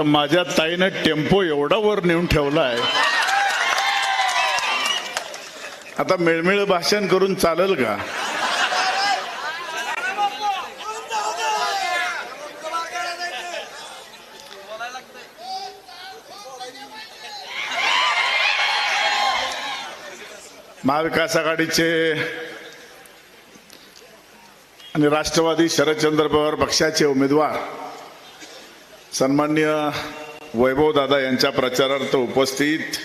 तर माझ्या ताईनं टेम्पो एवढा वर नेऊन आहे आता मिळमिळ भाषण करून चालेल का? महाविकास आघाडीचे आणि राष्ट्रवादी शरदचंद्र पवार पक्षाचे उमेदवार. सन्मान्य वैभव दादा यांच्या प्रचारार्थ उपस्थित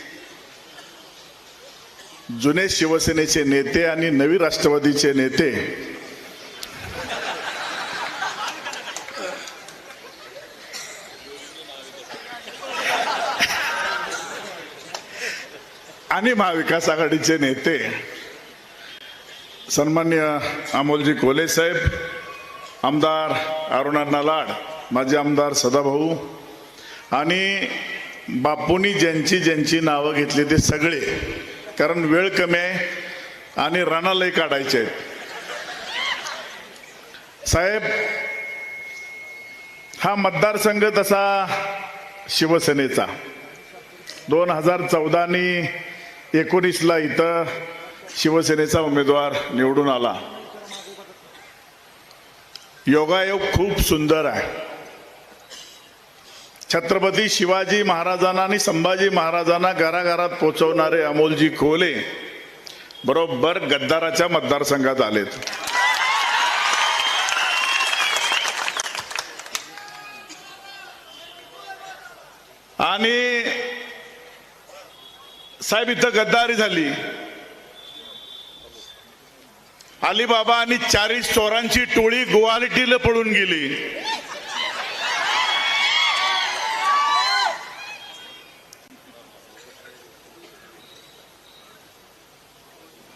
जुने शिवसेनेचे नेते आणि नवी राष्ट्रवादीचे नेते आणि महाविकास आघाडीचे नेते सन्मान्य अमोलजी कोले साहेब आमदार अरुणा लाड माझे आमदार सदाभाऊ आणि बापूंनी ज्यांची ज्यांची नावं घेतली ते सगळे कारण वेळ कमी आहे आणि रणालय काढायचे आहेत. साहेब हा मतदारसंघ तसा शिवसेनेचा. दोन हजार चौदानी एकोणीसला इथं शिवसेनेचा उमेदवार निवडून आला. योगायोग खूप सुंदर आहे. छत्रपती शिवाजी महाराजांना आणि संभाजी महाराजांना घराघरात पोचवणारे अमोलजी कोले बरोबर गद्दाराच्या मतदारसंघात आलेत. आणि साहेब इथं गद्दारी झाली. अलिबाबा आणि चाळीस चोरांची टोळी गुवाहाटीला पळून गेली.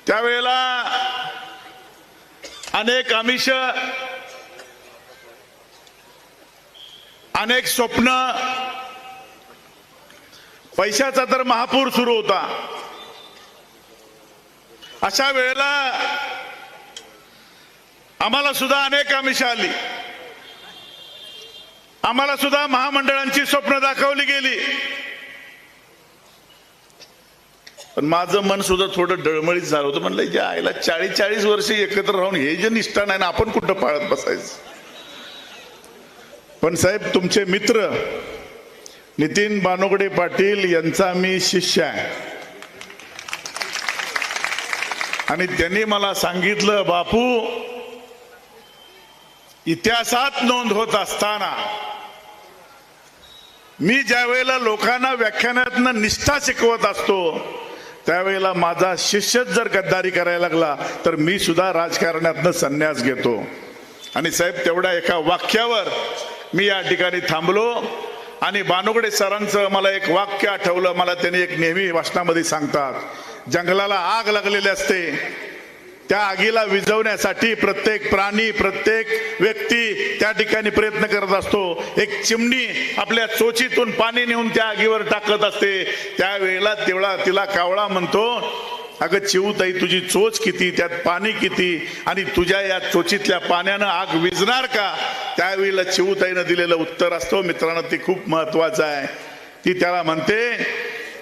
त्यावेळेला अनेक आमिष अनेक स्वप्न पैशाचा तर महापूर सुरू होता. अशा वेळेला आम्हाला सुद्धा अनेक आमिष आली. आम्हाला सुद्धा महामंडळांची स्वप्न दाखवली गेली. पण माझं मन सुद्धा थोडं डळमळीत झालं होतं. म्हणलं जे आईला चाळीस चाळीस वर्ष एकत्र राहून हे जे निष्ठा नाही ना आपण कुठं पाळत बसायचं? पण साहेब तुमचे मित्र नितीन बानोगडे पाटील यांचा मी शिष्य आहे. आणि त्यांनी मला सांगितलं बापू इतिहासात नोंद होत असताना मी ज्या वेळेला लोकांना व्याख्यानातनं निष्ठा शिकवत असतो त्यावेळेला माझा शिष्यच जर गद्दारी करायला लागला तर मी सुद्धा राजकारणातनं संन्यास घेतो. आणि साहेब तेवढ्या एका वाक्यावर मी या ठिकाणी थांबलो आणि बानुगडे सरांचं मला एक वाक्य आठवलं. मला त्यांनी एक नेहमी भाषणामध्ये सांगतात जंगलाला आग लागलेली असते त्या आगीला विझवण्यासाठी प्रत्येक प्राणी प्रत्येक व्यक्ती त्या ठिकाणी प्रयत्न करत असतो. एक चिमणी आपल्या चोचीतून पाणी नेऊन त्या आगीवर टाकत असते. त्यावेळेला तेवढा तिला कावळा म्हणतो अगं चिवताई तुझी चोच किती त्यात पाणी किती आणि तुझ्या या चोचीतल्या पाण्यानं आग विजणार का? त्यावेळेला चिवताईनं दिलेलं उत्तर असतो मित्रांनो ते खूप महत्वाचं आहे. ती त्याला म्हणते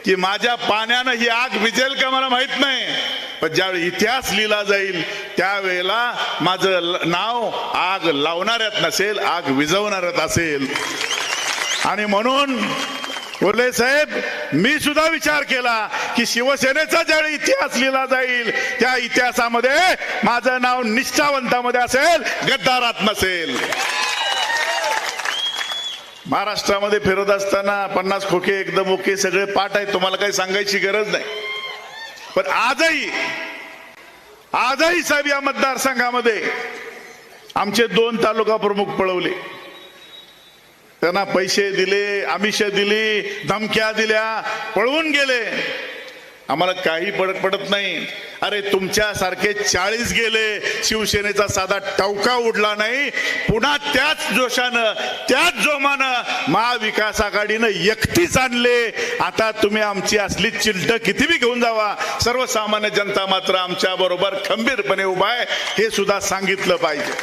की माझ्या पाण्यानं ही आग विजेल का मला माहीत नाही. पण ज्यावेळी इतिहास लिहिला जाईल त्यावेळेला माझं नाव आग लावणाऱ्यात नसेल आग विझवणाऱ्यात असेल. आणि म्हणून बोले साहेब मी सुद्धा विचार केला की शिवसेनेचा ज्यावेळी इतिहास लिहिला जाईल त्या इतिहासामध्ये माझं नाव निष्ठावंतामध्ये असेल गद्दारात नसेल. महाराष्ट्रामध्ये फिरत असताना पन्नास खोके एकदम ओके सगळे पाठ आहेत तुम्हाला काही सांगायची गरज नाही. पण आजही आजही साहेब या मतदारसंघामध्ये आमचे दोन तालुका प्रमुख पळवले. त्यांना पैसे दिले आमिष दिली धमक्या दिल्या पळवून गेले. आम्हाला काही पडत पडत नाही. अरे तुमच्यासारखे चाळीस गेले शिवसेनेचा साधा टवका उडला नाही. पुन्हा त्याच जोशानं त्याच जोमानं महाविकास आघाडीनं एकटीच आणले. आता तुम्ही आमची असली चिलट किती बी घेऊन जावा. सर्वसामान्य जनता मात्र आमच्या बरोबर खंबीरपणे उभा आहे. हे सुद्धा सांगितलं पाहिजे.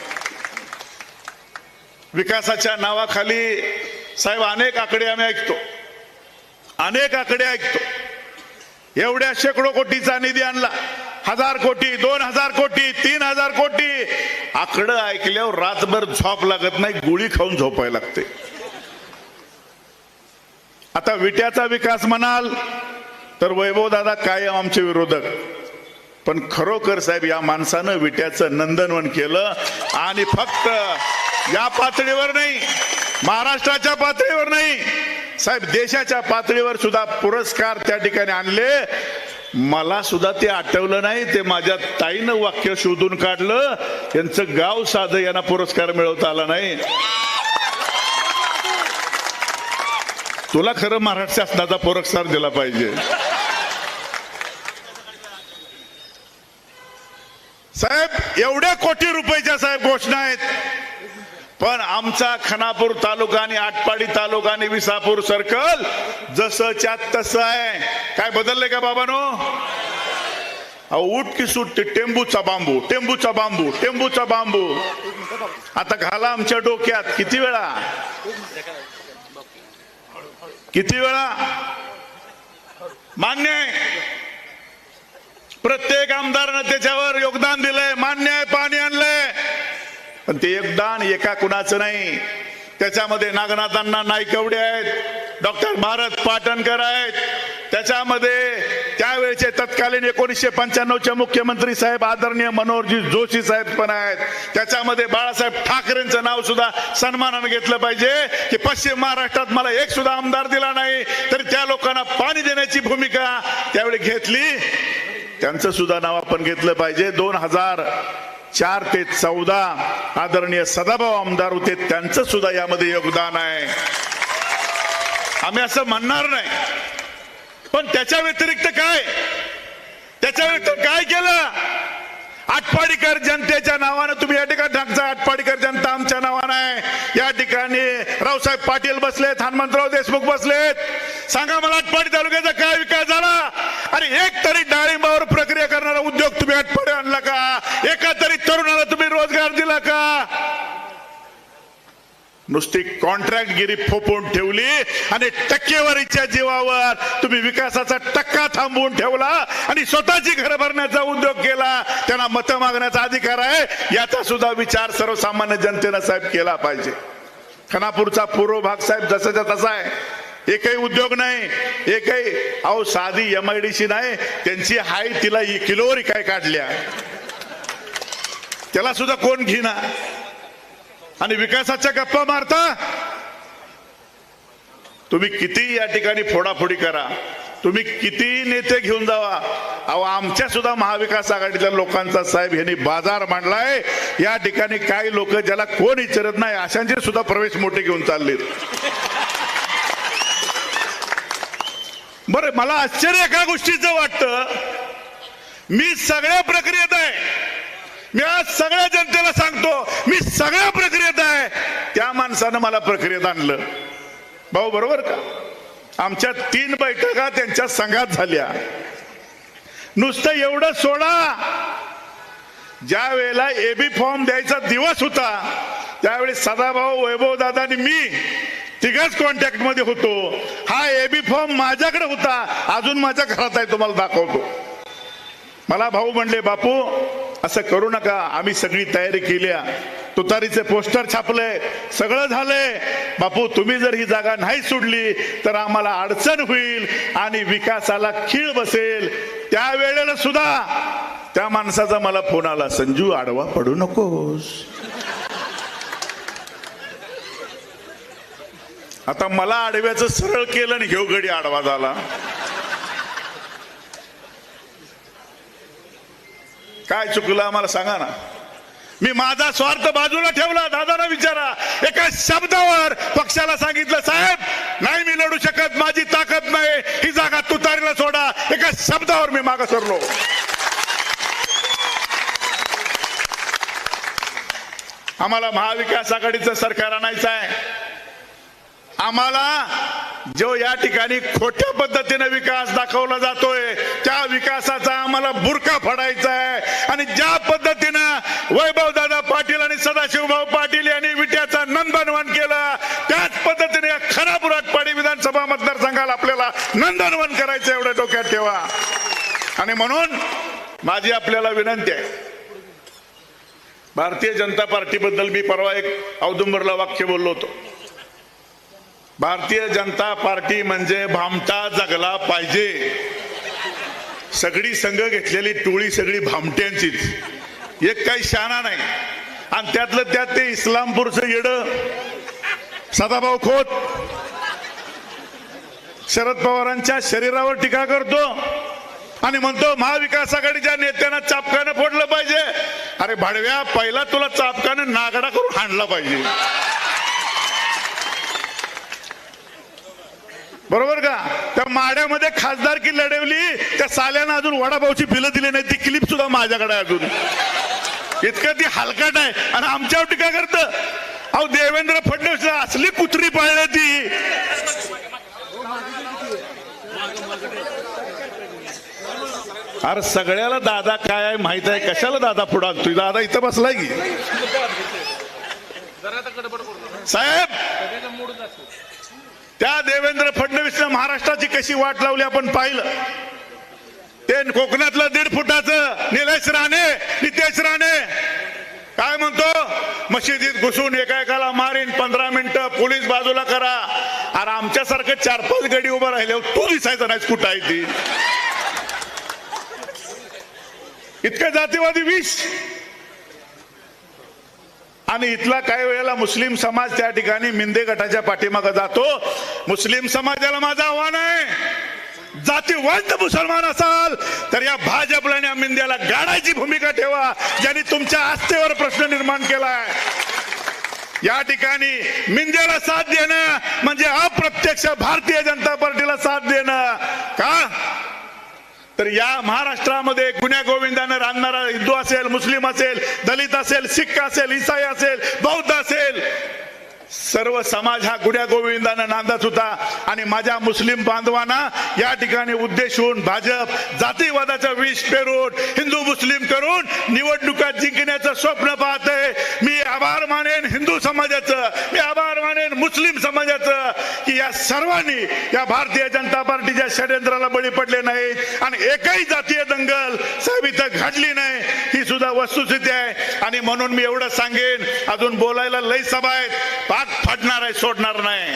विकासाच्या नावाखाली साहेब अनेक आकडे आम्ही ऐकतो. अनेक आकडे ऐकतो. एवढ्या शेकडो कोटीचा निधी आणला. हजार कोटी दोन हजार कोटी तीन हजार कोटी. आकडं ऐकल्यावर रातभर झोप लागत नाही गोळी खाऊन झोपायला लागते. आता विट्याचा विकास म्हणाल तर वैभव दादा कायम आमचे विरोधक. पण खरोखर साहेब या माणसानं विट्याचं नंदनवन केलं आणि फक्त या पातळीवर नाही महाराष्ट्राच्या पातळीवर नाही साहेब देशाच्या पातळीवर सुद्धा पुरस्कार त्या ठिकाणी आणले. मला सुद्धा ते आठवलं नाही ते माझ्या ताईनं वाक्य शोधून काढलं. यांचं गाव साधं यांना पुरस्कार मिळवता आला नाही. तुला खरं महाराष्ट्र शासनाचा पुरस्कार दिला पाहिजे. साहेब एवढ्या कोटी रुपयाच्या साहेब घोषणा आहेत. पण आमचा खानापूर तालुका आणि आटपाडी तालुका आणि विसापूर सर्कल जसं तस तसं आहे. काय बदललंय का बाबानो? अहो, उठ की सुटते टेंबूचा बांबू टेंबूचा बांबू टेंबूचा बांबू. आता घाला आमच्या डोक्यात किती वेळा? किती वेळा? मान्य आहे. प्रत्येक आमदारनं त्याच्यावर योगदान दिलंय मान्य आहे पाणी आणलंय. पण ते योगदान एका कुणाचं नाही. त्याच्यामध्ये नागनाथांना नायकवडे आहेत. डॉक्टर भारत पाटणकर आहेत. त्याच्यामध्ये त्यावेळेचे तत्कालीन एकोणीसशे पंच्याण्णवचे मुख्यमंत्री साहेब आदरणीय मनोहरजी जोशी साहेब पण आहेत. त्याच्यामध्ये बाळासाहेब ठाकरेंचं नाव सुद्धा सन्मानानं घेतलं पाहिजे की पश्चिम महाराष्ट्रात मला एक सुद्धा आमदार दिला नाही तरी त्या लोकांना पाणी देण्याची भूमिका त्यावेळी घेतली. त्यांचं सुद्धा नाव आपण घेतलं पाहिजे. दोन हजार चार ते चौदा आदरणीय सदाभाऊ आमदार होते त्यांचं सुद्धा यामध्ये योगदान आहे. आम्ही असं म्हणणार नाही. पण त्याच्या व्यतिरिक्त काय? त्याच्या व्यतिरिक्त काय केलं? आटपाडीकर जनतेच्या नावानं तुम्ही या ठिकाणी ढाकचा आटपाडीकर जनता आमच्या नावानं आहे. रावसाहेब पाटील बसलेत हनुमंतराव देशमुख बसलेत. सांगा मला आटपाडी तालुक्याचा काय विकास झाला? अरे एक तरी डाळिंबावर प्रक्रिया करणारा उद्योग तुम्ही आटपाडी आणला का? एका तरी तरुणाला तुम्ही रोजगार दिला का? नुसती कॉन्ट्रॅक्टगिरी फोपून ठेवली आणि टक्केवारीच्या जीवावर तुम्ही विकासाचा टक्का थांबवून ठेवला आणि स्वतःची घर भरण्याचा उद्योग केला. त्यांना मतं मागण्याचा अधिकार आहे. याचा सुद्धा विचार सर्वसामान्य जनतेनं साहेब केला पाहिजे. खानापूरचा पूर्व भाग साहेब जसाच्या तसा आहे. एकही उद्योग नाही एकही अहो साधी एम आय डी सी नाही. त्यांची हाय तिला किलोवर काय काढल्या? त्याला सुद्धा कोण घेना आणि विकासाच्या गप्पा मारता? तुम्ही किती या ठिकाणी फोडाफोडी करा. तुम्ही किती नेते घेऊन जावा? अहो आमच्या सुद्धा महाविकास आघाडीतल्या लोकांचा साहेब यांनी बाजार मांडलाय. या ठिकाणी काही लोक ज्याला कोण विचारत नाही अशांचे सुद्धा प्रवेश मोठे घेऊन चाललेत. बरं मला आश्चर्य एका गोष्टीचं वाटतं. मी सगळ्या प्रक्रियेत आहे. मी आज सगळ्या जनतेला सांगतो मी सगळ्या प्रक्रियेत आहे. त्या माणसानं मला प्रक्रियेत आणलं. भाऊ बरोबर का? आमच्या तीन बैठका त्यांच्या संघात झाल्या. नुसतं एवढं सोडा. ज्या वेळेला एबी फॉर्म द्यायचा दिवस होता त्यावेळी सदाभाऊ वैभव दादा आणि मी तिघाच कॉन्टॅक्टमध्ये होतो. हा एबी फॉर्म माझ्याकडे होता. अजून माझ्या घरात आहे तुम्हाला दाखवतो. मला भाऊ म्हणले बापू असं करू नका. आम्ही सगळी तयारी केल्या तुतारीचे पोस्टर छापले सगळं झालंय बापू तुम्ही जर ही जागा नाही सोडली तर आम्हाला अडचण होईल आणि विकासाला खीळ बसेल. त्या वेळेला सुद्धा त्या माणसाचा मला फोन आला संजू आडवा पडू नकोस. आता मला आडव्याचं सरळ केलं आणि घेऊ गडी आडवा झाला. काय चुकलं आम्हाला सांगा ना. मी माझा स्वार्थ बाजूला ठेवला. दादाना विचारा. एका शब्दावर पक्षाला सांगितलं साहेब नाही मी लढू शकत. माझी ताकद नाही. ही जागा तुतारीला सोडा. एका शब्दावर मी माग सरलो. आम्हाला महाविकास आघाडीचं सरकार आणायचं आहे. आम्हाला जो या ठिकाणी खोट्या पद्धतीने विकास दाखवला जातोय त्या विकासाचा आम्हाला बुरका फडायचा आहे. आणि ज्या पद्धतीनं वैभव दादा पाटील आणि सदाशिवभाऊ पाटील यांनी विट्याचा नंदनवन केलं त्याच पद्धतीने या विधानसभा मतदारसंघाला आपल्याला नंदनवन करायचं एवढं डोक्यात ठेवा. आणि म्हणून माझी आपल्याला विनंती आहे भारतीय जनता पार्टीबद्दल मी परवा एक औदुंबरला वाक्य बोललो होतो. भारतीय जनता पार्टी म्हणजे भामटा जगला पाहिजे. सगळी संघ घेतलेली टोळी सगळी भामट्यांचीच. एक काही शाना नाही. आणि त्यातलं त्यात ते इस्लामपूरचं येड. सदाभाऊ खोत. शरद पवारांच्या शरीरावर टीका करतो. आणि म्हणतो महाविकास आघाडीच्या नेत्यांना चापकानं फोडलं पाहिजे. अरे भाडव्या पहिला तुला चापकानं नागडा करून हाणला पाहिजे. बरोबर का? त्या माड्यामध्ये खासदार की लढवली त्या साल्यानं अजून वडापावची बिलं दिली नाही ती क्लिप सुद्धा माझ्याकडे अजून. इतकं ती हलकट आहे. आणि आमच्यावर टीका करत. अहो देवेंद्र फडणवीस असली कुत्री पाळली ती. अरे सगळ्याला दादा काय आहे माहीत आहे? कशाला दादा पुढे आणतोय दादा इथं बसलाय की? साहेब! त्या देवेंद्र फडणवीसनं महाराष्ट्राची कशी वाट लावली आपण पाहिलं. ते कोकणातलं दीड फुटाचं निलेश राणे नितेश राणे. काय म्हणतो? मशिदीत घुसून एका एकाला मारीन पंधरा मिनिटं पोलीस बाजूला करा. अरे आमच्यासारखं चार पाच गडी उभं राहिले तू दिसायचं नाही कुठं आहे ती. इतकं जातीवादी विष. आणि इथला काही वेळेला मुस्लिम समाज त्या ठिकाणी मिंदे गटाच्या पाठीमागे जातो. मुस्लिम समाजाला माझं आव्हान आहे. जातीवंत मुसलमान असाल तर या भाजपला आणि मिंद्याला गाडायची भूमिका ठेवा ज्यांनी तुमच्या आस्थेवर प्रश्न निर्माण केलाय. या ठिकाणी मिंद्याला साथ देणं म्हणजे अप्रत्यक्ष भारतीय जनता पार्टीला साथ देणं. का? तर या महाराष्ट्रामध्ये गुन्ह्या गोविंदानं राहणारा हिंदू असेल मुस्लिम असेल दलित असेल सिख असेल इसाई असेल बौद्ध असेल सर्व समाज हा गुड्या गोविंदानं नांदत होता. आणि माझ्या मुस्लिम बांधवांना या ठिकाणी उद्देशून भाजप जातीवादाचा विष पेरून हिंदू मुस्लिम करून निवडणुका जिंकण्याचं स्वप्न पाहते मी आभार मानेन हिंदू समाजाचं मी आभार मानेन मुस्लिम समाजाचं की या सर्वांनी या भारतीय जनता पार्टीच्या षडयंत्राला बळी पडले नाहीत. आणि एकही जातीय दंगल साहेब इथं घडली नाही. ही सुद्धा वस्तुस्थिती आहे. आणि म्हणून मी एवढं सांगेन अजून बोलायला लई सभा आहेत. हात फाडणार आहे सोडणार नाही.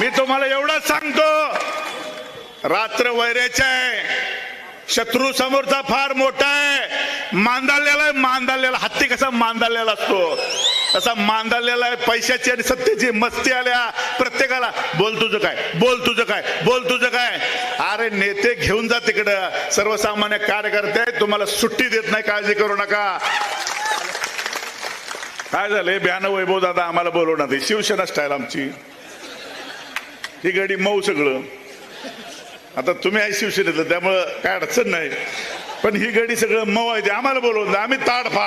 मी तुम्हाला एवढंच सांगतो रात्र वैऱ्याच्या आहे. शत्रू समोरचा फार मोठा आहे. मांदालेला आहे मांदालेला हत्ती कसा मांदालेला असतो? तसा मांदालेला आहे पैशाची आणि सत्तेची मस्ती आल्या प्रत्येकाला बोल तुझं काय बोल तुझं काय बोल तुझं काय. अरे नेते घेऊन जा तिकडं. सर्वसामान्य कार्यकर्ते आहेत, तुम्हाला सुट्टी देत नाही काळजी करू नका. काय झालंय ब्यानं वैभव दादा आम्हाला बोलवणार आहे. शिवसेना स्टाईल आमची. ही गडी मऊ सगळं. आता तुम्ही आहे शिवसेनेतलं त्यामुळं काय अडचण नाही. पण ही गाडी सगळं मऊ आहे. ते आम्हाला बोलवून आम्ही ताडफाड.